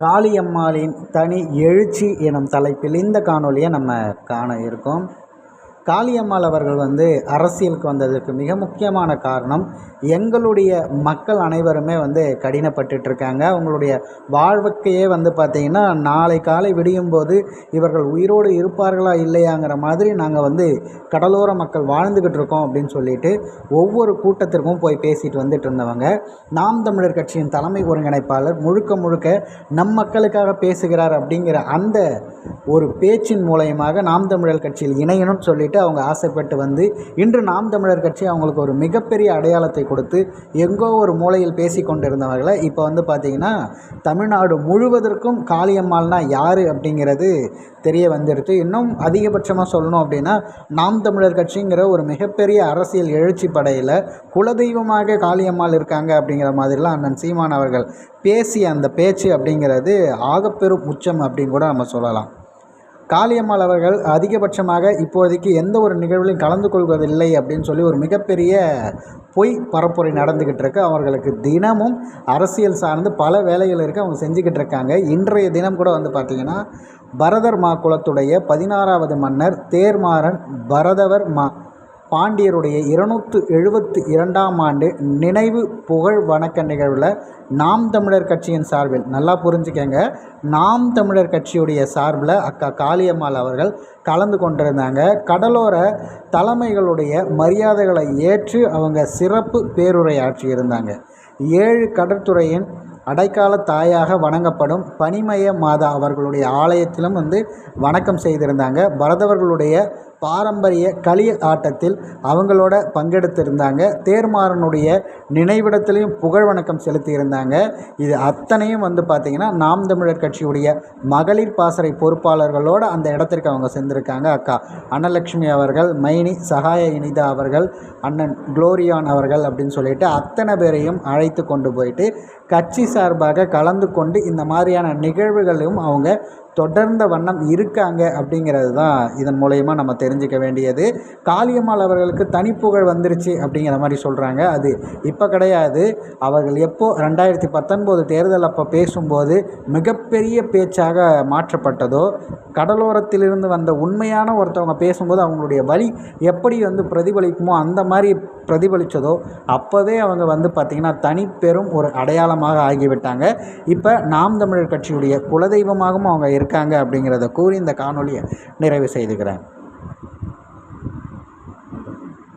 காளியம்மாளின் தனி எழுச்சி எனும் தலைப்பில் இந்த காணொளியை நம்ம காண இருக்கோம். காளியம்மாள் அவர்கள் வந்து அரசியலுக்கு வந்ததற்கு மிக முக்கியமான காரணம் எங்களுடைய மக்கள் அனைவருமே வந்து கடினப்பட்டுட்டு இருக்காங்க அவங்களுடைய வாழ்க்கையே வந்து பார்த்திங்கன்னா நாளை காலை விடியும் போது இவர்கள் உயிரோடு இருப்பார்களா இல்லையாங்கிற மாதிரி நாங்கள் வந்து கடலோர மக்கள் வாழ்ந்துக்கிட்டு இருக்கோம் அப்படின்னு சொல்லிட்டு ஒவ்வொரு கூட்டத்திற்கும் போய் பேசிட்டு வந்துட்டு இருந்தவங்க நாம் தமிழர் கட்சியின் தலைமை ஒருங்கிணைப்பாளர் முழுக்க முழுக்க நம் மக்களுக்காக பேசுகிறார் அப்படிங்கிற அந்த ஒரு பேச்சின் மூலயமாக நாம் தமிழர் கட்சியில் இணையணும்னு சொல்லிட்டு அவங்க ஆசைப்பட்டு வந்து இன்று நாம் தமிழர் கட்சி அவங்களுக்கு ஒரு மிகப்பெரிய அடையாளத்தை கொடுத்து எங்கோ ஒரு மூலையில் பேசி கொண்டிருந்தவர்களை இப்போ வந்து பார்த்திங்கன்னா தமிழ்நாடு முழுவதற்கும் காளியம்மாள்னா யார் அப்படிங்கிறது தெரிய வந்துடுது இன்னும் அதிகபட்சமாக சொல்லணும் அப்படின்னா நாம் தமிழர் கட்சிங்கிற ஒரு மிகப்பெரிய அரசியல் எழுச்சி படையில் குலதெய்வமாக காளியம்மாள் இருக்காங்க அப்படிங்கிற மாதிரிலாம் அண்ணன் சீமான் அவர்கள் பேசிய அந்த பேச்சு அப்படிங்கிறது ஆகப்பெரும் உச்சம் அப்படின்னு கூட நம்ம சொல்லலாம். காளியம்மாள் அவர்கள் அதிகபட்சமாக இப்போதைக்கு எந்த ஒரு நிகழ்விலையும் கலந்து கொள்வதில்லை அப்படின்னு சொல்லி ஒரு மிகப்பெரிய பொய் பரப்புரை நடந்துக்கிட்டு இருக்கு. அவர்களுக்கு தினமும் அரசியல் சார்ந்து பல வேலைகள் இருக்குது அவங்க செஞ்சுக்கிட்டு இருக்காங்க. இன்றைய தினம் கூட வந்து பார்த்திங்கன்னா பரதர் மா குலத்துடைய பதினாறாவது மன்னர் தேர்மாறன் பரதவர் மா பாண்டியருடைய இருநூற்று எழுபத்து இரண்டாம் ஆண்டு நினைவு புகழ் வணக்க நிகழ்வில் நாம் தமிழர் கட்சியின் சார்பில் நல்லா புரிஞ்சுக்கங்க. நாம் தமிழர் கட்சியுடைய சார்பில் அக்கா காளியம்மாள் அவர்கள் கலந்து கொண்டிருந்தாங்க. கடலோர தலைமைகளுடைய மரியாதைகளை ஏற்று அவங்க சிறப்பு பேருரையாற்றியிருந்தாங்க. ஏழு கடற்துறையின் அடைக்கால தாயாக வணங்கப்படும் பனிமய மாதா அவர்களுடைய ஆலயத்திலும் வந்து வணக்கம் செய்திருந்தாங்க. பரதவர்களுடைய பாரம்பரிய களி ஆட்டத்தில் அவங்களோட பங்கெடுத்திருந்தாங்க. தேர்மாறனுடைய நினைவிடத்திலையும் புகழ் வணக்கம் செலுத்தியிருந்தாங்க. இது அத்தனையும் வந்து பார்த்திங்கன்னா நாம் தமிழர் கட்சியுடைய மகளிர் பாசறை பொறுப்பாளர்களோடு அந்த இடத்திற்கு அவங்க சென்றிருக்காங்க. அக்கா அன்னலட்சுமி அவர்கள் மைனி சகாய இனிதா அவர்கள் அண்ணன் குளோரியான் அவர்கள் அப்படின்னு சொல்லிட்டு அத்தனை பேரையும் அழைத்து கொண்டு போயிட்டு கட்சி சார்பாக கலந்து கொண்டு இந்த மாதிரியான நிகழ்வுகளையும் அவங்க தொடர்ந்த வண்ணம் இருக்காங்க அப்படிங்கிறது தான் இதன் மூலயமா நம்ம தெரிஞ்சுக்க வேண்டியது. காளியம்மாள் அவர்களுக்கு தனிப்புகழ் வந்துருச்சு அப்படிங்கிற மாதிரி சொல்கிறாங்க அது இப்போ கிடையாது. அவர்கள் எப்போ ரெண்டாயிரத்தி பத்தொன்பது தேர்தல் அப்போ பேசும்போது மிகப்பெரிய பேச்சாக மாற்றப்பட்டதோ கடலோரத்திலிருந்து வந்த உண்மையான ஒருத்தவங்க பேசும்போது அவங்களுடைய வழி எப்படி வந்து பிரதிபலிக்குமோ அந்த மாதிரி பிரதிபலித்ததோ அப்போவே அவங்க வந்து பார்த்திங்கன்னா தனிப்பெரும் ஒரு அடையாளமாக ஆகிவிட்டாங்க. இப்போ நாம் தமிழர் கட்சியுடைய குலதெய்வமாகவும் அவங்க இருக்காங்க அப்படிங்கிறத கூறி இந்த காணொலியை நிறைவு செய்துக்கிறேன்.